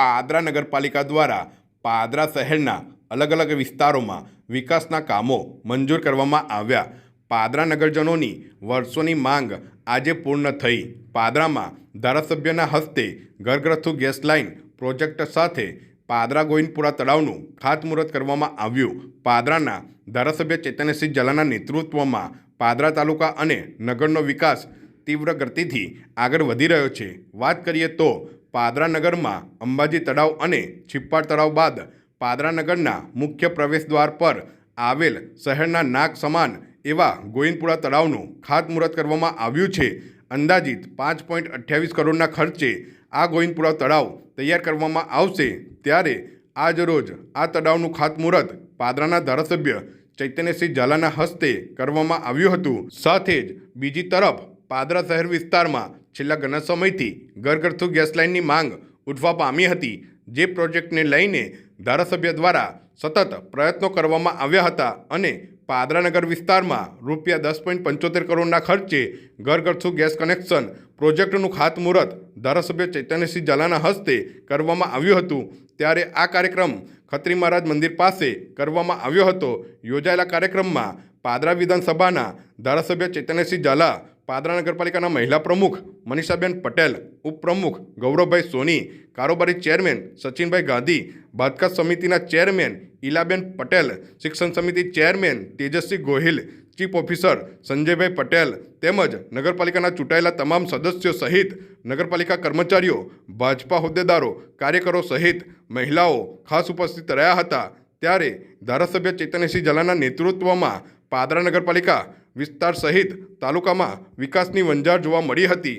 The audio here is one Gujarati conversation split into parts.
પાદરા નગરપાલિકા દ્વારા પાદરા શહેરના અલગ અલગ વિસ્તારોમાં વિકાસના કામો મંજૂર કરવામાં આવ્યા. પાદરા નગરજનોની વર્ષોની માંગ આજે પૂર્ણ થઈ. પાદરામાં ધારાસભ્યના હસ્તે ઘરગ્રથુ ગેસ લાઇન પ્રોજેક્ટ સાથે પાદરા ગોવિંદપુરા તળાવનું ખાતમુહૂર્ત કરવામાં આવ્યું. પાદરાના ધારાસભ્ય ચેતનસિંહ ઝાલાના નેતૃત્વમાં પાદરા તાલુકા અને નગરનો વિકાસ તીવ્ર ગતિથી આગળ વધી રહ્યો છે. વાત કરીએ તો પાદરા નગરમાં અંબાજી તળાવ અને છિપ્પાડ તળાવ બાદ પાદરા નગરના મુખ્ય પ્રવેશ દ્વાર પર આવેલ શહેરના નાક સમાન એવા ગોવિંદપુરા તળાવનું ખાતમુહૂર્ત કરવામાં આવ્યું છે. અંદાજિત પાંચ પોઈન્ટ અઠ્યાવીસ કરોડના ખર્ચે આ ગોવિંદપુરા તળાવ તૈયાર કરવામાં આવશે. ત્યારે આજરોજ આ તળાવનું ખાતમુહૂર્ત પાદરાના ધારાસભ્ય ચૈતન્યસિંહ ઝાલાના હસ્તે કરવામાં આવ્યું હતું. સાથે જ બીજી તરફ પાદરા શહેર વિસ્તારમાં છેલ્લા ઘણા સમયથી ઘરગથ્થુ ગેસ લાઇનની માંગ ઉઠવા પામી હતી, જે પ્રોજેક્ટને લઈને ધારાસભ્ય દ્વારા સતત પ્રયત્નો કરવામાં આવ્યા હતા અને પાદરાનગર વિસ્તારમાં રૂપિયા દસ પોઈન્ટ પંચોતેર કરોડના ખર્ચે ઘરગથ્થુ ગેસ કનેક્શન પ્રોજેક્ટનું ખાતમુહૂર્ત ધારાસભ્ય ચૈતન્યસિંહ ઝાલાના હસ્તે કરવામાં આવ્યું હતું. ત્યારે આ કાર્યક્રમ ખત્રી મહારાજ મંદિર પાસે કરવામાં આવ્યો હતો. યોજાયેલા કાર્યક્રમમાં પાદરા વિધાનસભાના ધારાસભ્ય ચૈતન્યસિંહ ઝાલા પાદરા નગરપાલિકાના મહિલા પ્રમુખ મનીષાબેન પટેલ, ઉપપ્રમુખ ગૌરવભાઈ સોની, કારોબારી ચેરમેન સચિનભાઈ ગાંધી બાદકાત સમિતિના ચેરમેન ઈલાબેન પટેલ, શિક્ષણ સમિતિ chairman Tejasvi Gohil, chief officer Sanjaybhai Patel તેમજ નગરપાલિકાના ચૂંટાયેલા તમામ સદસ્યો સહિત નગરપાલિકા કર્મચારીઓ, ભાજપા હોદ્દેદારો, કાર્યકરો સહિત મહિલાઓ ખાસ ઉપસ્થિત રહ્યા હતા. ત્યારે ધારાસભ્ય ચૈતન્યસિંહ ઝાલાના નેતૃત્વમાં પાદરા નગરપાલિકા વિસ્તાર સહિત તાલુકામાં વિકાસની વંજાર જોવા મળી હતી.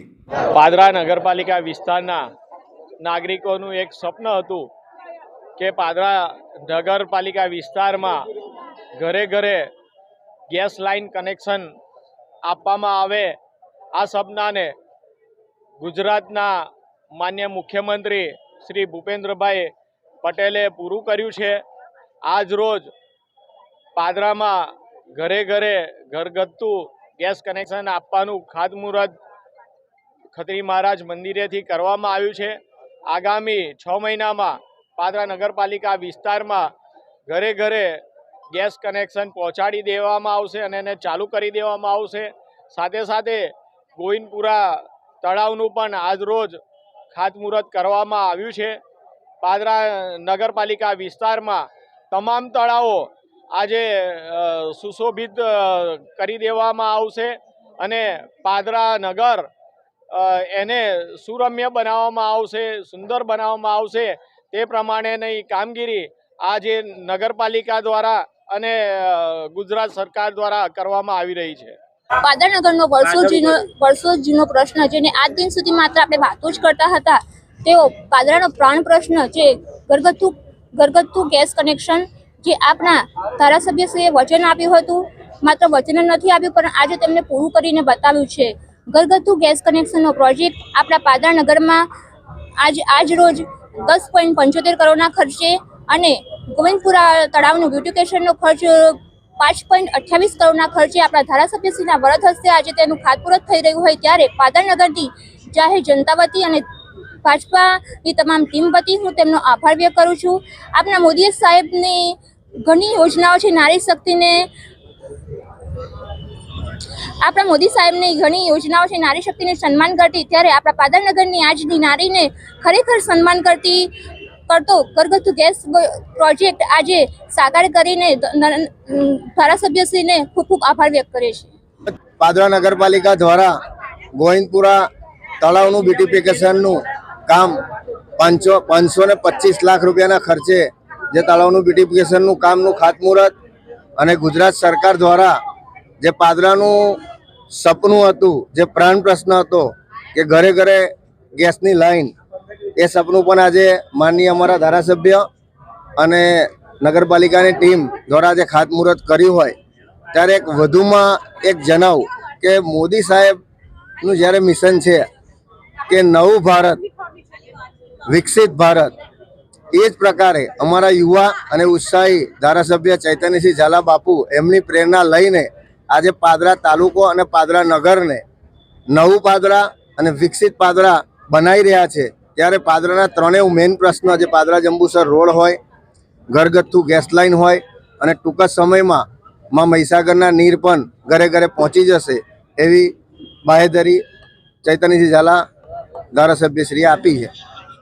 પાદરા નગરપાલિકા વિસ્તારના નાગરિકોનું એક સ્વપ્ન હતું કે પાદરા નગરપાલિકા વિસ્તારમાં ઘરે ઘરે ગેસ લાઇન કનેક્શન આપવામાં આવે. આ સપનાને ગુજરાતના માન્ય મુખ્યમંત્રી શ્રી ભૂપેન્દ્રભાઈ પટેલે પૂરું કર્યું છે. આજ રોજ પાદરામાં ઘરે ઘરે ઘરગથ્થુ ગેસ કનેક્શન આપવાનું ખાતમુહૂર્ત ખત્રી મહારાજ મંદિરેથી કરવામાં આવ્યું છે. આગામી છ મહિનામાં પાદરા નગરપાલિકા વિસ્તારમાં ઘરે ઘરે ગેસ કનેક્શન પહોંચાડી દેવામાં આવશે અને એને ચાલુ કરી દેવામાં આવશે. સાથે સાથે ગોવિંદપુરા તળાવનું પણ આજરોજ ખાતમુહૂર્ત કરવામાં આવ્યું છે. પાદરા નગરપાલિકા વિસ્તારમાં તમામ તળાવો આજે સુશોભિત કરી દેવામાં આવશે અને પાદરા નગર એને સુરમ્ય બનાવવામાં આવશે, સુંદર બનાવવામાં આવશે, તે પ્રમાણેની કામગીરી આજે નગરપાલિકા દ્વારા અને ગુજરાત સરકાર દ્વારા કરવામાં આવી રહી છે. પાદરનગરનો વર્ષો જૂનો વર્ષો પ્રશ્ન જેને આજ દિન સુધી માત્ર આપણે વાતો જ કરતા હતા. તેઓ પાદરાનો પ્રાણ પ્રશ્ન જે ઘરગથ્થુ ઘરગથ્થુ ગેસ કનેક્શન જે આપણા ધારાસભ્યશ્રીએ વચન આપ્યું હતું? માત્ર વચન નથી આપ્યું, પણ આજે તેમને પૂરું કરીને બતાવ્યું છે. ઘરગથ્થુ ગેસ કનેક્શનનો પ્રોજેક્ટ આપણા પાદરા આજ આજ રોજ દસ પોઈન્ટ પંચોતેર કરોડના ખર્ચે અને ગોવિંદપુરા તળાવનું બ્યુટિકેશનનો ખર્ચ પાંચ પોઈન્ટ અઠ્યાવીસ કરોડના ખર્ચે આપણા ધારાસભ્યશ્રીના વરદ હસ્તે આજે તેનું ખાતમુહૂર્ત થઈ રહ્યું હોય ત્યારે પાદરનગરની જાહેર જનતા વતી અને ભાજપાની તમામ ટીમ વતી હું તેમનો આભાર વ્યક્ત કરું છું. આપણા મોદી સાહેબની ઘણી યોજનાઓ છે, નારી શક્તિને આપણા મોદી સાહેબની ઘણી યોજનાઓ છે, નારી શક્તિને સન્માન કરતી. ત્યારે આપણા પાદરનગરની આજની નારીને ખરેખર સન્માન કરતી, કરતો ઘરગથ્થુ ગેસ પ્રોજેક્ટ આજે સાકાર કરીને ધારાસભ્યશ્રીને ખૂબ ખૂબ આભાર વ્યક્ત કરે છે પાદરા નગરપાલિકા દ્વારા ગોવિંદપુરા તળાવનું બ્યુટિફિકેશનનું કામ પાંચસો પાંચસો ને પચીસ લાખ રૂપિયાના ખર્ચે જે તળાવનું બ્યુટિફિકેશનનું કામનું ખાતમુહૂર્ત અને ગુજરાત સરકાર દ્વારા જે પાદરાનું સપનું હતું, જે પ્રાણ પ્રશ્ન હતો કે ઘરે ઘરે ગેસની લાઈન, એ સપનું પણ આજે માનનીય અમારા ધારાસભ્ય અને નગરપાલિકાની ટીમ દ્વારા જે ખાતમુહૂર્ત કર્યું હોય, ત્યારે એક વધુમાં એક જણાવું કે મોદી સાહેબનું જ્યારે મિશન છે કે નવું ભારત, વિકસિત ભારત એ જ પ્રકારે અમારા યુવા અને ઉત્સાહી ધારાસભ્ય ચૈતન્યસિંહ ઝાલા બાપુ એમની પ્રેરણા લઈને આજે પાદરા તાલુકો અને પાદરા નગરને નવું પાદરા અને વિકસિત પાદરા બનાવી રહ્યા છે. ત્યારે પાદરાના ત્રણેય મેઇન પ્રશ્ન જે પાદરા જંબુસર રોડ હોય, ઘરગથ્થુ ગેસ લાઇન હોય અને ટૂંક સમયમાં માં મહીસાગરના નીર પણ ઘરે ઘરે પહોંચી જશે એવી બાહેધરી ચૈતન્યસિંહ ઝાલા ધારાસભ્યશ્રીએ આપી છે.